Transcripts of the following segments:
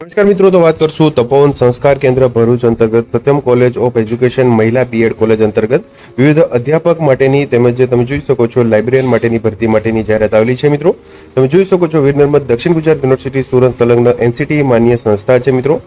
નમસ્કાર મિત્રો, તો વાત કરશું તપોવન સંસ્કાર કેન્દ્ર ભરૂચ અંતર્ગત સત્યમ કોલેજ ઓફ એજ્યુકેશન મહિલા બીએડ કોલેજ અંતર્ગત વિવિધ અધ્યાપક માટેની તેમજ તમે જોઈ શકો છો લાઇબ્રેરિયન માટેની ભરતી માટેની જાહેરાત આવેલી છે મિત્રો. તમે જોઈ શકો છો વીર દક્ષિણ ગુજરાત યુનિવર્સિટી સુરત સંલગ્ન એનસીટી માન્ય સંસ્થા છે મિત્રો.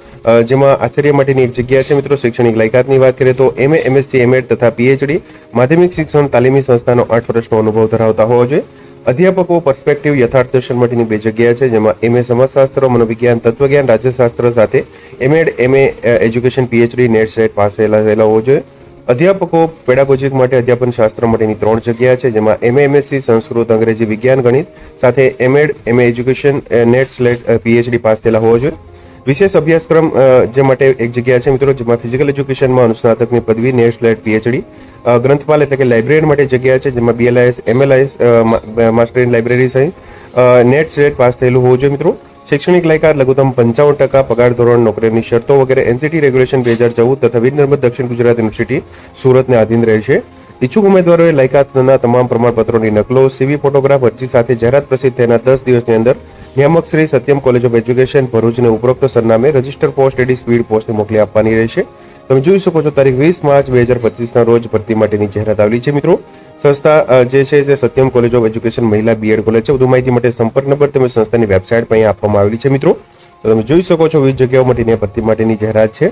જેમાં આચાર્ય માટેની એક જગ્યા છે મિત્રો, શૈક્ષણિક લાયકાતની વાત કરીએ તો એમએ એમએસસી એમએડ તથા પીએચડી માધ્યમિક શિક્ષણ તાલીમી સંસ્થાનો આઠ વર્ષનો અનુભવ ધરાવતા હોવો જોઈએ. અધ્યાપકો પર્સપેક્ટિવ યથાર્થ દર્શન માટેની બે જગ્યા છે, જેમાં એમએ સમાજશાસ્ત્ર, મનોવિજ્ઞાન, તત્વજ્ઞાન, રાજ્યશાસ્ત્ર સાથે MEd MA education PhD NET SET pass થયેલા થયેલા હોવો જોઈએ. અધ્યાપકો પેડાગોજિક માટે અધ્યાપન શાસ્ત્ર માટેની ત્રણ જગ્યા છે, જેમાં એમએ એમએસસી સંસ્કૃત, અંગ્રેજી, વિજ્ઞાન, ગણિત સાથે MEd MA education NET SLET PhD pass થયેલા હોવો જોઈએ. વિશેષ અભ્યાસક્રમ જે માટે એક જગ્યા છે મિત્રો, જેમાં ફિઝિકલ એજ્યુકેશનમાં અનુસ્નાતકની પદવી નેટ સ્લેટ પીએચડી ગ્રંથપાલ એટલે કે લાઇબ્રેરિયન માટે જગ્યા છે, જેમાં BLIS MLIS master in library science NET SLET pass થયેલું હોવું જોઈએ મિત્રો. શૈક્ષણિક લાયકાત લઘુત્તમ પંચાવન ટકા, પગાર ધોરણ, નોકરીની શરતો વગેરે એનસીટી રેગ્યુલેશન બે હજાર ચૌદ તથા વીર નર્મદ દક્ષિણ ગુજરાત યુનિવર્સિટી સુરતને આધીન રહેશે. ઈચ્છુક ઉમેદવારોએ લાયકાતના તમામ પ્રમાણપત્રોની નકલો સીવી ફોટોગ્રાફ અરજી સાથે જાહેરાત પ્રસિદ્ધ થયાના દસ દિવસની અંદર નિયામક Shri Satyam college of education ભરૂચને ઉપરોક્ત સરનામે રજિસ્ટર પોસ્ટ એડી સ્પીડ પોસ્ટને મોકલી આપવાની રહેશે. તમે જોઈ શકો છો, તારીખ વીસ માર્ચ બે હજાર પચીસના રોજ ભરતી માટેની જાહેરાત આવેલી છે, મિત્રો. સંસ્થા જે છે તે સત્યમ કોલેજ ઓફ એજ્યુકેશન મહિલા બીએડ કોલેજ છે. વધુ માહિતી માટે સંપર્ક નંબર તેમજ સંસ્થાની વેબસાઇટ પણ અહીંયા આપવામાં આવેલી છે, મિત્રો. તો તમે જોઈ શકો છો, વિવિધ જગ્યાઓ માટેની ભરતી માટેની જાહેરાત છે.